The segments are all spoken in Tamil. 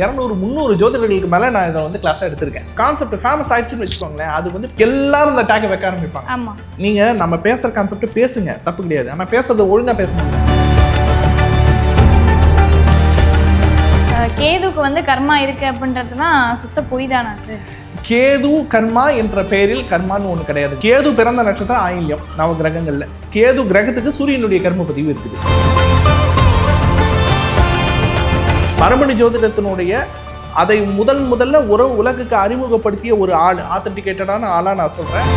இரநூறு முந்நூறு ஜோதிடர்களுக்கு மேலே நான் இதை வந்து கிளாஸ் எடுத்திருக்கேன். கான்செப்ட் ஃபேமஸ் ஆயிடுச்சுன்னு வச்சுக்கோங்களேன் அது வந்து எல்லாரும் இந்த டேக்கை வைக்க ஆரம்பிப்பாங்க. ஆமா. நீங்கள் நம்ம பேசுகிற கான்செப்ட் பேசுங்க தப்பு கிடையாது. ஆனால் பேசுறது ஒழுங்காக பேசணும் கேதுக்கு வந்து கர்மா இருக்கு அப்படின்றதுலாம் சுத்த பொய் தானா சார் கேது கர்மா என்ற பெயரில் கர்மான்னு ஒன்று கிடையாது. கேது பிறந்த நட்சத்திரம் ஆயில்யம் நவ கிரகங்கள்ல. கேது கிரகத்துக்கு சூரியனுடைய கர்ம பதிவு இருக்குது. மரபணு ஜோதிடத்தினுடைய அதை முதல் முதல்ல உறவு உலகுக்கு அறிமுகப்படுத்திய ஒரு ஆள் ஆத்தன்டிகேட்டடான ஆளா நான் சொல்றேன்.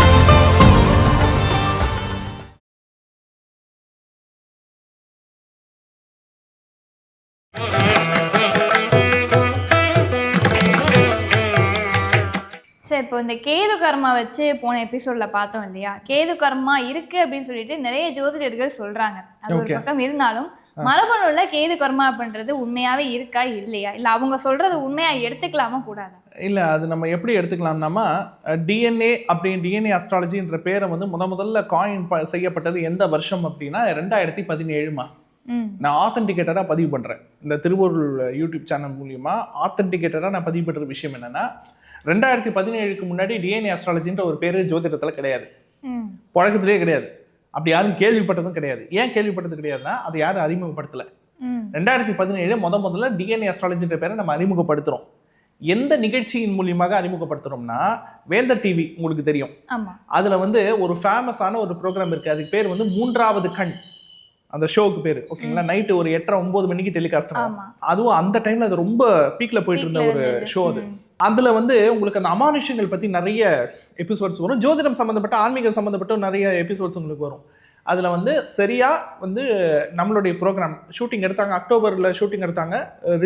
சார் இப்போ இந்த கேது கர்மா வச்சு போன எபிசோட்ல பார்த்தோம் இல்லையா? கேது கர்மா இருக்கு அப்படின்னு சொல்லிட்டு நிறைய ஜோதிடர்கள் சொல்றாங்க. அது ஒரு. பக்கம் இருந்தாலும் மரபணுல கேது கர்மா அப்படின்றது உண்மையாவே இருக்கா இல்லையா? இல்ல அவங்க சொல்றது உண்மையா எடுத்துக்கலாமா கூடாதா? இல்லை அது நம்ம எப்படி எடுத்துக்கலாம்னாமா டிஎன்ஏ அப்படி டிஎன்ஏ அஸ்ட்ராலஜின்ற பேரை வந்து முத முதல்ல காயின் செய்யப்பட்டது எந்த வருஷம் அப்படின்னா ரெண்டாயிரத்தி பதினேழுமா. நான் ஆத்தென்டிகேட்டடாக பதிவு பண்ணுறேன் இந்த திருவொருள் யூடியூப் சேனல் மூலியமா ஆத்தென்டிகேட்டடாக நான் பதிவு பண்ணுற விஷயம் என்னன்னா ரெண்டாயிரத்தி பதினேழுக்கு முன்னாடி டிஎன்ஏ அஸ்ட்ராலஜின்ற ஒரு பேர் ஜோதிடத்தில் கிடையாது. புழக்கத்திலே கிடையாது. அப்படி யாரும் கேள்விப்பட்டதும் கிடையாது. ஏன் கேள்விப்பட்டது கிடையாதுன்னா அதை யாரும் அறிமுகப்படுத்தலை. ரெண்டாயிரத்தி பதினேழு முத முதல்ல டிஎன்ஏ அஸ்ட்ராலஜின்ற பேரை நம்ம அறிமுகப்படுத்துகிறோம் எந்த நிகழ்ச்சியின் மூலியமாக அறிமுகப்படுத்துகிறோம்னா வேந்தர் டிவி உங்களுக்கு தெரியும். அதில் வந்து ஒரு ஃபேமஸான ஒரு ப்ரோக்ராம் இருக்குது அதுக்கு பேர் வந்து மூன்றாவது கண். அந்த ஷோவுக்கு பேர் ஓகேங்களா? நைட்டு ஒரு எட்டரை ஒன்பது மணிக்கு டெலிகாஸ்ட் அதுவும் அந்த டைம்ல அது ரொம்ப பீக்ல போயிட்டு இருந்த ஒரு. ஷோ அது. அதுல வந்து உங்களுக்கு அந்த அமானுஷ்யங்கள் பத்தி நிறைய எபிசோட்ஸ் வரும். ஜோதிடம் சம்பந்தப்பட்ட ஆன்மீகம் சம்பந்தப்பட்ட நிறைய எபிசோட்ஸ் உங்களுக்கு வரும். அதுல வந்து சரியா வந்து நம்மளுடைய ப்ரோக்ராம் ஷூட்டிங் எடுத்தாங்க அக்டோபர்ல ஷூட்டிங் எடுத்தாங்க.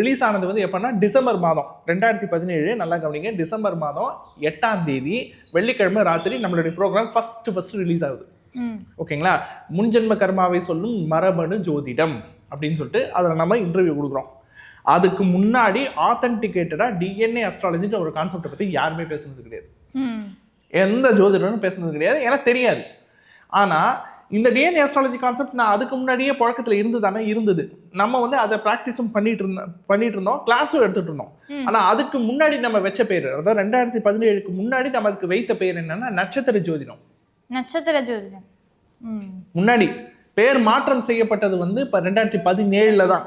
ரிலீஸ் ஆனது வந்து எப்பன்னா டிசம்பர் மாதம் ரெண்டாயிரத்தி பதினேழு. நல்லா கவனிங்க டிசம்பர் மாதம் எட்டாம் தேதி வெள்ளிக்கிழமை ராத்திரி நம்மளுடைய ப்ரோக்ராம் ஃபர்ஸ்ட் ஃபர்ஸ்ட் ரிலீஸ் ஆகுது. ஓகேங்களா? முன்ஜென்ம கர்மாவை சொல்லும் மரபணு ஜோதிடம் அப்படின்னு சொல்லிட்டு அதில் நம்ம இன்டர்வியூ கொடுக்குறோம். அதுக்கு முன்னாடி ஆத்தென்டிகேட்டடாக டிஎன்ஏ அஸ்ட்ராலஜின்ற ஒரு கான்செப்டை பற்றி யாருமே பேசுனது கிடையாது. எந்த ஜோதிடரும் பேசுனது கிடையாது. எனக்கு தெரியாது. ஆனால் இந்த டிஎன்ஏ அஸ்ட்ராலஜி கான்செப்ட் நான் அதுக்கு முன்னாடியே புழக்கத்தில் இருந்து தானே இருந்தது. நம்ம வந்து அதை ப்ராக்டிஸும் பண்ணிட்டு இருந்தோம் பண்ணிட்டு இருந்தோம். கிளாஸும் எடுத்துட்டு இருந்தோம். ஆனால் அதுக்கு முன்னாடி நம்ம வச்ச பேர் அதாவது ரெண்டாயிரத்தி பதினேழுக்கு முன்னாடி நம்ம அதுக்கு வைத்த பேர் என்னன்னா நட்சத்திர ஜோதிடம். நட்சத்திர ஜோதிடம். முன்னாடி. பேர் மாற்றம் செய்யப்பட்டது வந்து இப்போ ரெண்டாயிரத்தி பதினேழில் தான்.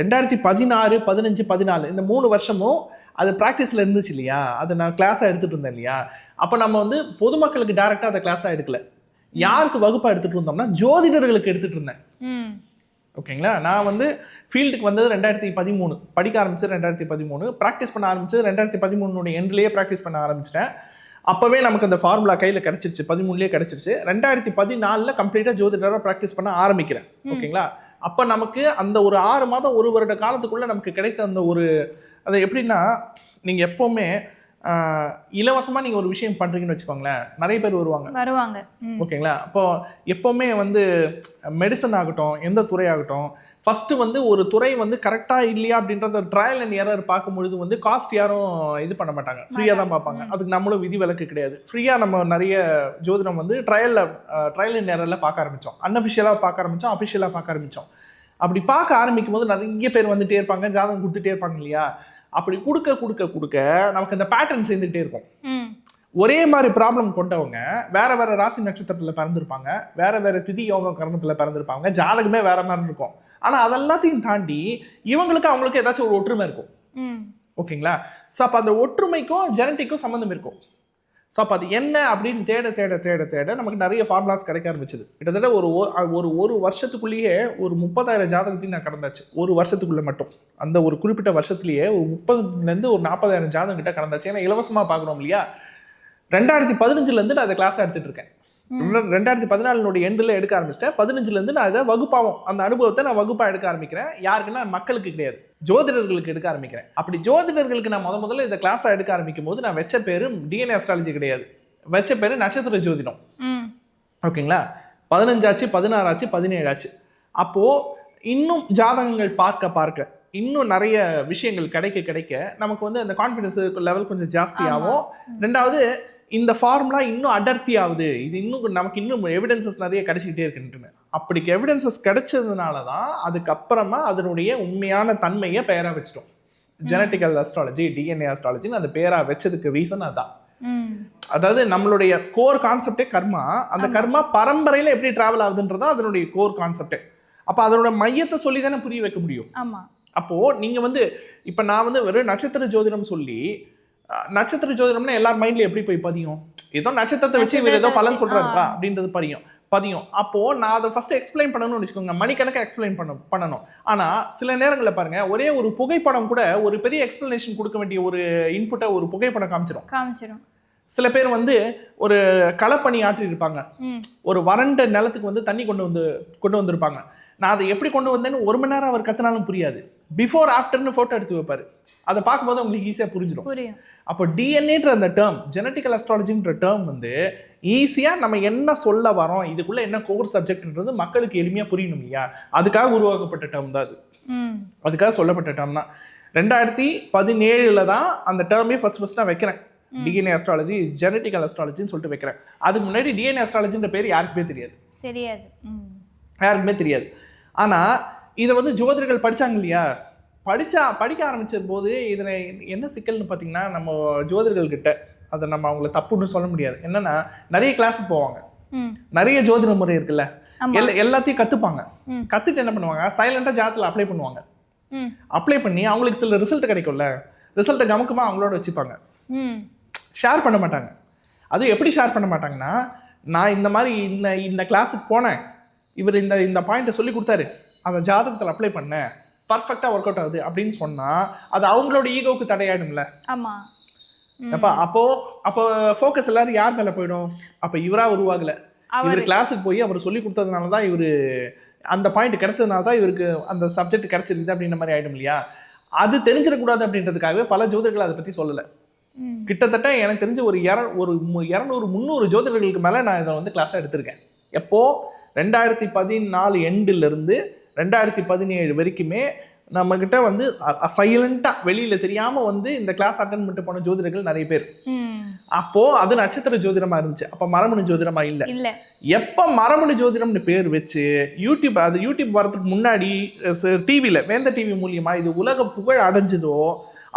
ரெண்டாயிரத்தி பதினாறு பதினஞ்சு பதினாலு இந்த மூணு வருஷமும் அது ப்ராக்டிஸில் இருந்துச்சு இல்லையா? அதை நான் கிளாஸாக எடுத்துகிட்டு இருந்தேன் இல்லையா? அப்போ நம்ம வந்து பொதுமக்களுக்கு டேரெக்டாக அதை கிளாஸாக எடுக்கல. யாருக்கு வகுப்பாக எடுத்துகிட்டு இருந்தோம்னா ஜோதிடர்களுக்கு எடுத்துகிட்டு இருந்தேன். ஓகேங்களா? நான் வந்து ஃபீல்டுக்கு வந்தது ரெண்டாயிரத்தி பதிமூணு. படிக்க ஆரம்பிச்சது ரெண்டாயிரத்தி பதிமூணு. ப்ராக்டிஸ் பண்ண ஆரம்பிச்சது ரெண்டாயிரத்தி பதிமூணுடைய எண்ட்லேயே ப்ராக்டிஸ் பண்ண ஆரம்பிச்சிட்டேன். அப்போவே நமக்கு அந்த ஃபார்முலா கையில் கிடச்சிருச்சு. பதிமூணுலேயே கிடச்சிருச்சு. ரெண்டாயிரத்தி பதினாலில் கம்ப்ளீட்டாக ஜோதிடராக ப்ராக்டிஸ் பண்ண ஆரம்பிக்கிறேன். ஓகேங்களா? அப்போ நமக்கு அந்த ஒரு ஆறு மாதம் ஒரு வருட காலத்துக்குள்ளே நமக்கு கிடைத்த அந்த ஒரு அது எப்படின்னா நீங்கள் எப்போவுமே இலவசமாக நீங்கள் ஒரு விஷயம் பண்ணுறீங்கன்னு வச்சுக்கோங்களேன். நிறைய பேர் வருவாங்க. வருவாங்க. ஓகேங்களா? அப்போ எப்போவுமே வந்து மெடிசன் ஆகட்டும் எந்த துறை ஆகட்டும் ஃபஸ்ட்டு வந்து ஒரு துறை வந்து கரெக்டாக இல்லையா அப்படின்றத ட்ரையல் அண்ட் எரர் பார்க்கும்பொழுது வந்து காஸ்ட் யாரும் இது பண்ண மாட்டாங்க. ஃப்ரீயாக தான் பார்ப்பாங்க. அதுக்கு நம்மளும் விதி விலக்கு கிடையாது. ஃப்ரீயாக நம்ம நிறைய ஜோதிடம் வந்து ட்ரையலில் ட்ரையல் அண்ட் எரரில் பார்க்க ஆரம்பித்தோம் அன்அஃபிஷியலாக பார்க்க ஆரம்பித்தோம் அஃபிஷியலாக பார்க்க ஆரம்பித்தோம் அப்படி பார்க்க ஆரம்பிக்கும் போது நிறைய பேர் வந்துட்டே இருப்பாங்க ஜாதகம் கொடுத்துட்டே இருப்பாங்க இல்லையா? அப்படி கொடுக்க கொடுக்க கொடுக்க நமக்கு அந்த பேட்டர்ன் சேர்ந்துகிட்டே இருக்கும். ஒரே மாதிரி ப்ராப்ளம் கொண்டவங்க வேற வேற ராசி நட்சத்திரத்தில் பிறந்திருப்பாங்க வேற வேற திதி யோகம் கரணத்தில் பிறந்திருப்பாங்க ஜாதகமே வேற மாதிரி இருக்கும். ஆனால் அதெல்லாத்தையும் தாண்டி இவங்களுக்கு அவங்களுக்கு ஏதாச்சும் ஒரு ஒற்றுமை இருக்கும். ம். ஓகேங்களா? ஸோ அப்போ அந்த ஒற்றுமைக்கும் ஜெனட்டிக்கும் சம்மந்தம் இருக்கும். ஸோ அப்போ அது என்ன அப்படின்னு தேட தேட தேட தேட நமக்கு நிறைய ஃபார்முலாஸ் கிடைக்க ஆரம்பிச்சது. கிட்டத்தட்ட ஒரு ஒரு ஒரு வருஷத்துக்குள்ளேயே ஒரு முப்பதாயிரம் ஜாதகத்தையும் நான் கடந்தாச்சு. ஒரு வருஷத்துக்குள்ளே மட்டும். அந்த ஒரு குறிப்பிட்ட வருஷத்துலேயே ஒரு முப்பதுலேருந்து ஒரு நாற்பதாயிரம் ஜாதகம் கிட்ட கடந்தாச்சு. ஏன்னா இலவசமாக பார்க்குறோம் இல்லையா? ரெண்டாயிரத்தி பதினஞ்சுலேருந்து நான் அதை கிளாஸாக எடுத்துட்டு இருக்கேன். ரெண்டாயிரத்தி பதினாலினுடைய எண்டில் எடுக்க ஆரம்பிச்சிட்டேன். பதினஞ்சுலேருந்து நான் அதை வகுப்பாவும். அந்த அனுபவத்தை நான் வகுப்பாக எடுக்க ஆரம்பிக்கிறேன். யாருக்குன்னா மக்களுக்கு கிடையாது. ஜோதிடர்களுக்கு எடுக்க ஆரம்பிக்கிறேன். அப்படி ஜோதிடர்களுக்கு நான் முத முதல்ல இந்த கிளாஸாக எடுக்க ஆரம்பிக்கும் போது நான் வச்ச பேரு டிஎன்ஏ அஸ்ட்ராலஜி கிடையாது. வச்ச பேரு நட்சத்திர ஜோதிடம். ஓகேங்களா? பதினஞ்சாச்சு பதினாறாச்சு பதினேழாச்சு. அப்போது இன்னும் ஜாதகங்கள் பார்க்க பார்க்க இன்னும் நிறைய விஷயங்கள் கிடைக்க கிடைக்க நமக்கு வந்து அந்த கான்ஃபிடன்ஸ் லெவல் கொஞ்சம் ஜாஸ்தியாகும். ரெண்டாவது இந்த ஃபார்முலா இன்னும் அடர்த்தி ஆகுது இது இன்னும் நமக்கு இன்னும் எவிடன்சஸ் நிறைய கிடைச்சிக்கிட்டே இருக்குன்ட்டுன்னு அப்படி எவிடன்சஸ் கிடைச்சதுனால தான் அதுக்கப்புறமா அதனுடைய உண்மையான தன்மையை பெயரா வச்சிட்டோம். ஜெனட்டிக்கல் அஸ்ட்ராலஜி டிஎன்ஏ அஸ்ட்ராலஜின்னு அந்த பேரா வச்சதுக்கு ரீசன் அதான். அதாவது நம்மளுடைய கோர் கான்செப்டே கர்மா. அந்த கர்மா பரம்பரையில எப்படி டிராவல் ஆகுதுன்றதா அதனுடைய கோர் கான்செப்டே அப்ப அதனோட மையத்தை சொல்லி தானே புரிய வைக்க முடியும். ஆமா. அப்போ நீங்க வந்து இப்ப நான் வந்து வெறும் நட்சத்திர ஜோதிடம் சொல்லி நட்சத்திர ஜோதிடம்னா எல்லார் மைண்ட்ல எப்படி போய் பதியும்? ஏதோ நட்சத்திரத்தை வச்சு இவர் ஏதோ பலன் சொல்றாருப்பா. அப்படின்றது பதியும். பதியும். அப்போ நான் அதை ஃபர்ஸ்ட் எக்ஸ்பிளைன் பண்ணணும்னு வச்சுக்கோங்க. மணிக்கணக்காக எக்ஸ்பிளைன் பண்ண பண்ணணும். ஆனா சில நேரங்களில் பாருங்க ஒரே ஒரு புகைப்படம் கூட ஒரு பெரிய எக்ஸ்பிளனேஷன் கொடுக்க வேண்டிய ஒரு இன்புட்டை ஒரு புகைப்படம் காமிச்சிடும் காமிச்சிடும் சில பேர் வந்து ஒரு களப்பணி ஆற்றி இருப்பாங்க. ஒரு வறண்ட நிலத்துக்கு வந்து தண்ணி கொண்டு வந்து கொண்டு வந்திருப்பாங்க. நான் அதை எப்படி கொண்டு வந்தேன்னு ஒரு மணி நேரம் அவர் கத்தினாலும் புரியாது. பிஃபோர் ஆஃப்டர்னு ஃபோட்டோ எடுத்து வைப்பாரு. அதை பார்க்கும்போது உங்களுக்கு ஈஸியாக புரிஞ்சிடும் அப்போ டிஎன்ஏன்ற அந்த டேர்ம் ஜெனட்டிக்கல் அஸ்ட்ராலஜின்ற டேர்ம் வந்து ஈஸியாக நம்ம என்ன சொல்ல வரோம் இதுக்குள்ள என்ன கோர் சப்ஜெக்ட்ன்றது மக்களுக்கு எளிமையாக புரியணும் இல்லையா? அதுக்காக உருவாக்கப்பட்ட டேர்ம் தான் அது. அதுக்காக சொல்லப்பட்ட டேர்ம் தான். ரெண்டாயிரத்தி பதினேழுல தான் அந்த டேர்மே ஃபர்ஸ்ட் ஃபர்ஸ்ட் நான் வைக்கிறேன். டிஎன்ஏ அஸ்ட்ராலஜி ஜெனட்டிக்கல் அஸ்ட்ராலஜின்னு சொல்லிட்டு வைக்கிறேன். அதுக்கு முன்னாடி டிஎன்ஏ அஸ்ட்ராலஜின்ற பேர் யாருக்குமே தெரியாது. தெரியாது. யாருக்குமே தெரியாது. ஆனால் இதை வந்து ஜோதிடர்கள் படிச்சாங்க இல்லையா? படிச்சா படிக்க ஆரம்பிச்ச போது இதில் என்ன சிக்கல்னு பார்த்தீங்கன்னா நம்ம ஜோதிடர்கள் கிட்ட அதை நம்ம அவங்கள தப்புன்னு சொல்ல முடியாது. என்னன்னா நிறைய கிளாஸுக்கு போவாங்க. நிறைய ஜோதிட முறை இருக்குல்ல? எல்லா எல்லாத்தையும் கற்றுப்பாங்க ம். கற்றுட்டு என்ன பண்ணுவாங்க? சைலண்டாக ஜாதத்தில் அப்ளை பண்ணுவாங்க. அப்ளை பண்ணி அவங்களுக்கு சில ரிசல்ட் கிடைக்கும்ல? ரிசல்ட்டை கமுக்கமாக அவங்களோட வச்சுப்பாங்க. ஷேர் பண்ண மாட்டாங்க. அது எப்படி ஷேர் பண்ண மாட்டாங்கன்னா நான் இந்த மாதிரி இந்த இந்த கிளாஸுக்கு போனேன். இவர் இந்த இந்த பாயிண்ட்டை சொல்லி கொடுத்தாரு. அந்த ஜாதகத்தில் அப்ளை பண்ணேன் பர்ஃபெக்டாக ஒர்க் அவுட் ஆகுது அப்படின்னு சொன்னால் அது அவங்களோட ஈகோவுக்கு தடையாயிடும்ல. ஆமா. ம். அப்போ அப்போ அப்போ ஃபோக்கஸ் எல்லாரும் யார் மேலே போயிடும்? அப்போ இவராக உருவாகல. இவர் கிளாஸுக்கு போய் அவர் சொல்லி கொடுத்ததுனால தான் இவர் அந்த பாயிண்ட் கிடைச்சதுனால தான் இவருக்கு அந்த சப்ஜெக்ட் கிடைச்சிருக்குது அப்படின்ற மாதிரி ஆயிடும் இல்லையா? அது தெரிஞ்சிடக்கூடாது அப்படின்றதுக்காகவே பல ஜோதிடர்கள் அதை பற்றி சொல்லலை. கிட்டத்தட்ட எனக்கு தெரிஞ்சு ஒரு இர ஒரு இரநூறு முந்நூறு ஜோதிடர்களுக்கு மேலே நான் இதை வந்து கிளாஸாக எடுத்திருக்கேன். எப்போ? ரெண்டாயிரத்தி பதினாலு எண்டுலேருந்து ரெண்டாயிரத்தி பதினேழு வரைக்குமே நம்மக்கிட்ட வந்து சைலண்ட்டாக வெளியில் தெரியாமல் வந்து இந்த கிளாஸ் அட்டன் பண்ணிட்டு போன ஜோதிடர்கள் நிறைய பேர். அப்போது அது நட்சத்திர ஜோதிடமாக இருந்துச்சு. அப்போ மரமணி ஜோதிடமாக இல்லை. இல்ல. எப்போ மரமணி ஜோதிடம்னு பேர் வச்சு யூடியூப் அது யூடியூப் வரதுக்கு முன்னாடி டிவியில் வேந்த டிவி மூலியமா இது உலக புகழ் அடைஞ்சதோ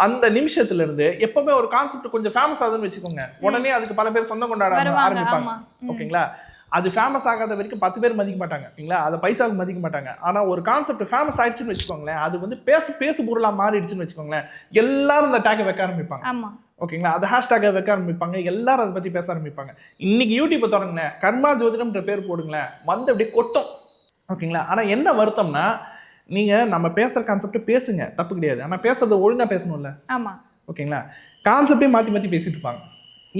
அந்த நிமிஷத்துல இருந்து எப்பவுமே ஒரு கான்செப்ட் கொஞ்சம் ஃபேமஸ் ஆகுதுன்னு வச்சுக்கோங்க. உடனே அதுக்கு பல பேர் சொந்தம் கொண்டாட ஆரம்பிப்பாங்க. ஓகேங்களா? அது ஃபேமஸ் ஆகாத வரைக்கும் பத்து பேர் மதிக்க மாட்டாங்க ஓகேங்களா அதை பைசாவுக்கு மதிக்க மாட்டாங்க. ஆனா ஒரு கான்செப்ட் ஃபேமஸ் ஆயிடுச்சுன்னு வச்சுக்கோங்களேன் அது வந்து பேசு பேசு பொருளா மாறிடுச்சுன்னு வச்சுக்கோங்களேன் எல்லாரும் அந்த டேக்கை வைக்க ஆரம்பிப்பாங்க. ஆமா. ஓகேங்களா? அதை ஹேஷ்டேக்கை வைக்க ஆரம்பிப்பாங்க. எல்லாரும் அதை பற்றி பேச ஆரம்பிப்பாங்க. இன்னைக்கு யூடியூப்பை தொடங்கினேன். கர்மா ஜோதிடம்ன்ற பேர் போடுங்களேன். வந்து அப்படியே கொட்டும். ஓகேங்களா? ஆனால் என்ன வருத்தம்னா நீங்கள் நம்ம பேசுகிற கான்செப்ட் பேசுங்க. தப்பு கிடையாது. ஆனால் பேசுறது ஒழுங்காக பேசணும்ல. ஆமா. ஓகேங்களா? கான்செப்டே மாற்றி மாற்றி பேசிட்டு இருப்பாங்க.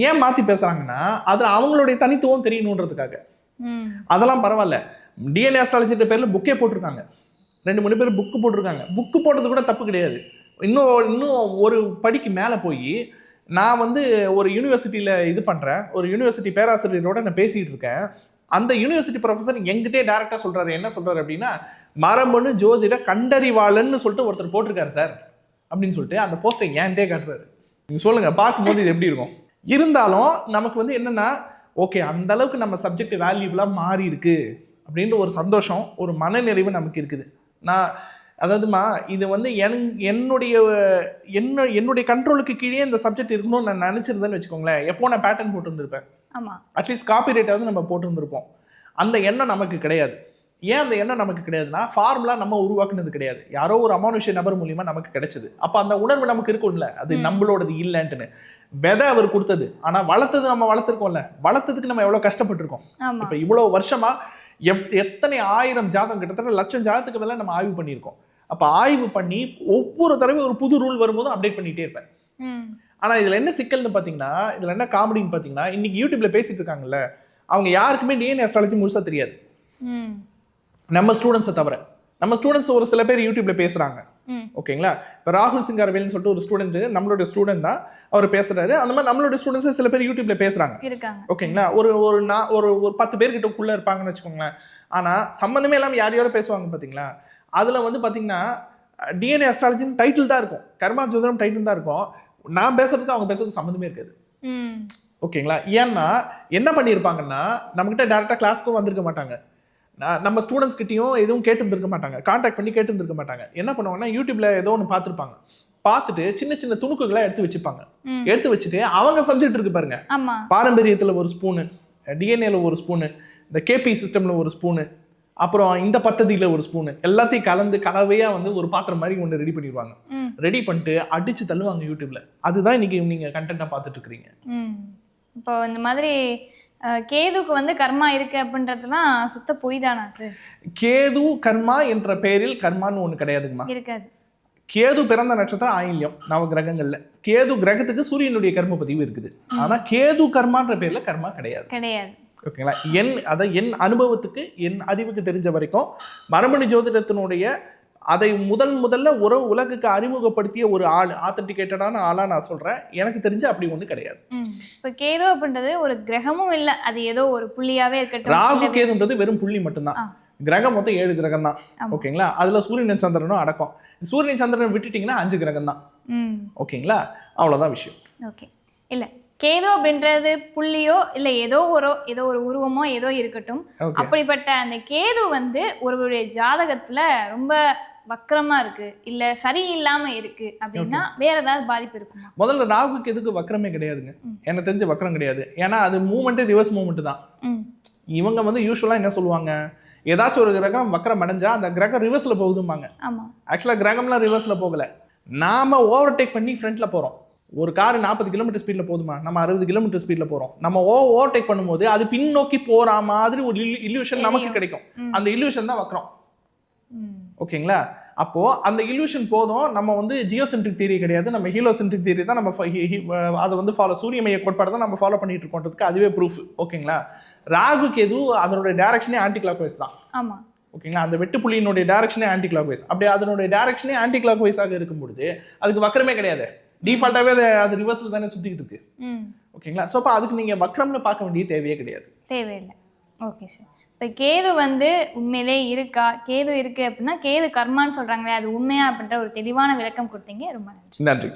ஏன் மாற்றி பேசுகிறாங்கன்னா அது அவங்களுடைய தனித்துவம் தெரியணுன்றதுக்காக. அதெல்லாம் பரவாயில்ல. டிஎன்ஏ அஸ்ட்ராலஜின்ற பேரில் புக்கே போட்டிருக்காங்க. ரெண்டு மூணு பேர் புக்கு போட்டிருக்காங்க. புக்கு போட்டது கூட தப்பு கிடையாது. இன்னும் இன்னும் ஒரு படிக்கு மேலே போய் நான் வந்து ஒரு யூனிவர்சிட்டியில் இது பண்ணுறேன் ஒரு யூனிவர்சிட்டி பேராசிரியரோட நான் பேசிகிட்டு இருக்கேன். அந்த யூனிவர்சிட்டி ப்ரொஃபஸர் எங்கிட்டே டேரெக்டாக சொல்கிறாரு என்ன சொல்கிறாரு அப்படின்னா மரபணு ஜோதிட கண்டறிவாளன்னு சொல்லிட்டு ஒருத்தர் போட்டிருக்காரு சார் அப்படின்னு சொல்லிட்டு அந்த போஸ்ட்டை ஏன்ட்டே காட்டுறாரு. நீங்கள் சொல்லுங்கள் பார்க்கும்போது இது எப்படி இருக்கும்? இருந்தாலும் நமக்கு வந்து என்னென்னா ஓகே அந்த அளவுக்கு நம்ம சப்ஜெக்ட் வேல்யூபிளாக மாறி இருக்கு. அப்படின்ற ஒரு சந்தோஷம் ஒரு மனநிறைவு நமக்கு இருக்குது. நான் அதாவதுமா இது வந்து என் என்னுடைய என்ன என்னுடைய கண்ட்ரோலுக்கு கீழே இந்த சப்ஜெக்ட் இருக்கணும்னு நான் நினச்சிருந்தேன்னு வச்சுக்கோங்களேன். எப்போ நான் பேட்டர்ன் போட்டுருந்துருப்பேன். ஆமா. அட்லீஸ்ட் காப்பி ரேட்டாவது நம்ம போட்டிருந்திருப்போம். அந்த எண்ணம் நமக்கு கிடையாது. ஏன் அந்த எண்ணம் நமக்கு கிடையாதுன்னா ஃபார்முலா நம்ம உருவாக்குனது கிடையாது. யாரோ ஒரு அமானுஷ்ய நபர் மூலியமா நமக்கு கிடைச்சது. அப்போ அந்த உணர்வு நமக்கு இருக்கும்ல. அது. நம்மளோடது இல்லைன்ட்டுன்னு. விதை அவர் கொடுத்தது. ஆனா வளர்த்தது நம்ம வளர்த்துருக்கோம்ல. வளர்த்ததுக்கு நம்ம எவ்வளவு கஷ்டப்பட்டிருக்கோம். இப்போ இவ்வளவு வருஷமா எப் எத்தனை ஆயிரம் ஜாதகம் கிட்டத்தட்ட லட்சம் ஜாதகத்துக்கு மேல நம்ம ஆய்வு பண்ணியிருக்கோம். அப்போ ஆய்வு பண்ணி ஒவ்வொரு தடவையும் ஒரு புது ரூல் வரும்போதும் அப்டேட் பண்ணிட்டே இருப்பேன். ம். ஆனா இதுல என்ன சிக்கல்னு பாத்தீங்கன்னா இதுல என்ன காமெடின்னு பாத்தீங்கன்னா இன்னைக்கு யூடியூப்ல பேசிட்டு இருக்காங்கல்ல அவங்க யாருக்குமே டிஎன்ஏ அஸ்ட்ராலஜி முழுசா தெரியாது. நம்ம ஸ்டூடெண்ட்ஸை தவிர. நம்ம ஸ்டூடெண்ட்ஸ் ஒரு சில பேர் யூடியூப்ல பேசுறாங்க. ஓகேங்களா இப்போ ராகுல் சிங்காரவேல்னு சொல்லிட்டு ஒரு ஸ்டூடெண்ட் நம்மளோட ஸ்டூடெண்ட் தான் அவர் பேசுறாரு. அந்த மாதிரி நம்மளோட ஸ்டூடெண்ட்ஸ் சில பேர் யூடியூப்ல பேசுறாங்க. ஓகேங்களா ஒரு ஒரு நான் ஒரு ஒரு பத்து பேர்கிட்ட உள்ள இருப்பாங்கன்னு வச்சுக்கோங்களேன். ஆனா சம்மந்தமே இல்லாம யார் யாரோ பேசுவாங்க பாத்தீங்களா? அதுல வந்து பாத்தீங்கன்னா டிஎன்ஏ அஸ்ட்ராலஜின்னு டைட்டில் தான் இருக்கும். கர்மா ஜோதிடம் டைட்டில் தான் இருக்கும். நான் பேசுறதுக்கு அவங்க பேசுறதுக்கு சம்மந்தமே இருக்காது. ஓகேங்களா ஏன்னா என்ன பண்ணியிருப்பாங்கன்னா நம்மகிட்ட டேரெக்டாக கிளாஸ்க்கும் வந்திருக்க மாட்டாங்க. நம்ம ஸ்டூடெண்ட்ஸ் கிட்டயும் எதுவும் கேட்டுருந்துருக்க மாட்டாங்க. காண்டாக்ட் பண்ணி கேட்டுருந்துருக்க மாட்டாங்க. என்ன பண்ணுவாங்கன்னா யூடியூப்ல ஏதோ ஒன்று பார்த்துருப்பாங்க. பார்த்துட்டு சின்ன சின்ன துணுக்குகளை எடுத்து வச்சுப்பாங்க. எடுத்து வச்சுட்டு அவங்க சப்ஜெக்ட் இருக்கு பாருங்க. பாரம்பரியத்துல ஒரு ஸ்பூனு டிஎன்ஏல ஒரு ஸ்பூனு இந்த கேபி சிஸ்டம்ல ஒரு ஸ்பூனு அப்புறம் இந்த பத்ததியில ஒரு ஸ்பூனு எல்லாத்தையும் கலந்து கலவையா வந்து ஒரு பாத்திரம் மாதிரி ஒன்று ரெடி பண்ணிடுவாங்க. ரெடி பண்ணிட்டு அடிச்சு தள்ளுவாங்க யூடியூப்ல அதுதான் இன்னைக்கு நீங்க கண்டென்ட்டா பார்த்துட்டு இருக்கிறீங்க. இப்போ இந்த மாதிரி கேதுக்கு வந்து கர்மா இருக்கு அப்படின்றதுலாம் சுத்த பொய் தானா சார்? கேது கர்மா என்ற பெயரில் கர்மான்னு ஒண்ணு கிடையாதுங்கம்மா. இருக்காது. கேது பிறந்த நட்சத்திரம் ஆயில்யம் நவ கிரகங்கள்ல கேது கிரகத்துக்கு சூரியனுடைய கர்ம பதிவு இருக்குது. ஆனா கேது கர்மான்ற பேர்ல கர்மா கிடையாது. கிடையாது. ஓகேங்களா? என் அதை என் அனுபவத்துக்கு என் அறிவுக்கு தெரிஞ்ச வரைக்கும் மரபணு ஜோதிடத்தினுடைய அதை முதல் முதல்ல ஒரு உலகுக்கு அறிமுகப்படுத்திய ஒரு ஆள் ஆத்தன்டிகேட்டடான ஆளா நான் சொல்றேன். எனக்கு தெரிஞ்சு அப்படி ஒண்ணு கிடையாது. இப்போ கேது அப்படின்றது ஒரு கிரகமும் இல்லை. அது ஏதோ ஒரு புள்ளியாவே இருக்கட்டும். ராகு கேதுன்றது வெறும் புள்ளி மட்டும்தான். கிரகம் மொத்தம் ஏழு கிரகம் தான். ஓகேங்களா? அதுல சூரியன் சந்திரனும் அடக்கம். சூரியன் சந்திரனை விட்டுட்டீங்கன்னா அஞ்சு கிரகம் தான். ஓகேங்களா? அவ்வளவுதான் விஷயம். ஓகே. இல்ல. கேது அப்படின்றது புள்ளியோ இல்ல ஏதோ ஒரு ஏதோ ஒரு உருவமோ ஏதோ இருக்கட்டும். அப்படிப்பட்ட அந்த கேது வந்து ஒருவருடைய ஜாதகத்துல ரொம்ப வக்கரமா இருக்கு இல்ல சரியில்லாம இருக்கு அப்படின்னா வேற ஏதாவது பாதிப்பு இருக்குமா? முதல்ல ராகுக்கு எதுக்கு வக்கரமே கிடையாதுங்க. எனக்கு தெரிஞ்ச வக்கரம் கிடையாது. ஏன்னா அது மூமெண்ட்டே ரிவர்ஸ் மூமெண்ட் தான். இவங்க வந்து யூஸ்வலாக என்ன சொல்லுவாங்க? ஏதாச்சும் ஒரு கிரகம் வக்கரம் அடைஞ்சா அந்த கிரகம் ரிவர்ஸ்ல போகுதும்பாங்க. ஆமா. ஆக்சுவலாக கிரகம்லாம் ரிவர்ஸ்ல போகல. நாம ஓவர்டேக் பண்ணி ஃப்ரண்ட்ல போறோம். ஒரு கார் நாற்பது கிலோமீட்டர் ஸ்பீட்ல போகுதுமா நம்ம அறுபது கிலோமீட்டர் ஸ்பீட்ல போறோம். நம்ம ஓ ஓவர்டேக் பண்ணும்போது அது பின்னோக்கி போற மாதிரி ஒரு இல்யூஷன் நமக்கு. கிடைக்கும். அந்த இல்யூஷன் தான் வக்கரம். ஓகேங்களா? அப்போ அந்த இல்யூஷன் போதும். நம்ம வந்து ஜியோசென்ட்ரிக் தியரி கிடையாது. நம்ம ஹீலோசென்ட்ரிக் தியரி தான் நம்ம அதை வந்து ஃபாலோ சூரிய மைய கோட்பாடு தான் நம்ம ஃபாலோ பண்ணிட்டு இருக்கோன்றதுக்கு அதுவே ப்ரூஃப் ஓகேங்களா? ராகு கேது அதனுடைய டைரக்ஷனே ஆன்டி கிளாக் வைஸ் தான். ஆமா. ஓகேங்களா? அந்த வெட்டுப்புள்ளியினுடைய டைரக்ஷனே ஆன்டி கிளாக் வைஸ் அப்படி அதனுடைய டைரக்ஷனே ஆன்டி கிளாக் வைஸாக இருக்கும் பொழுது அதுக்கு வக்கரமே கிடையாது. டிஃபால்ட்டாகவே அது அது ரிவர்ஸில் தானே சுற்றிக்கிட்டு இருக்கு. ஓகேங்களா? ஸோ அப்போ அதுக்கு நீங்கள் வக்கரம்னு பார்க்க வேண்டிய தேவையே கிடையாது. தேவையில்லை. ஓகே சார் இப்போ கேது வந்து உண்மையிலே இருக்கா? கேது இருக்கு அப்படின்னா கேது கர்மான்னு சொல்றாங்களே அது உண்மையா அப்படின்ற ஒரு தெளிவான விளக்கம் கொடுத்தீங்க. ரொம்ப நன்றி. நன்றி.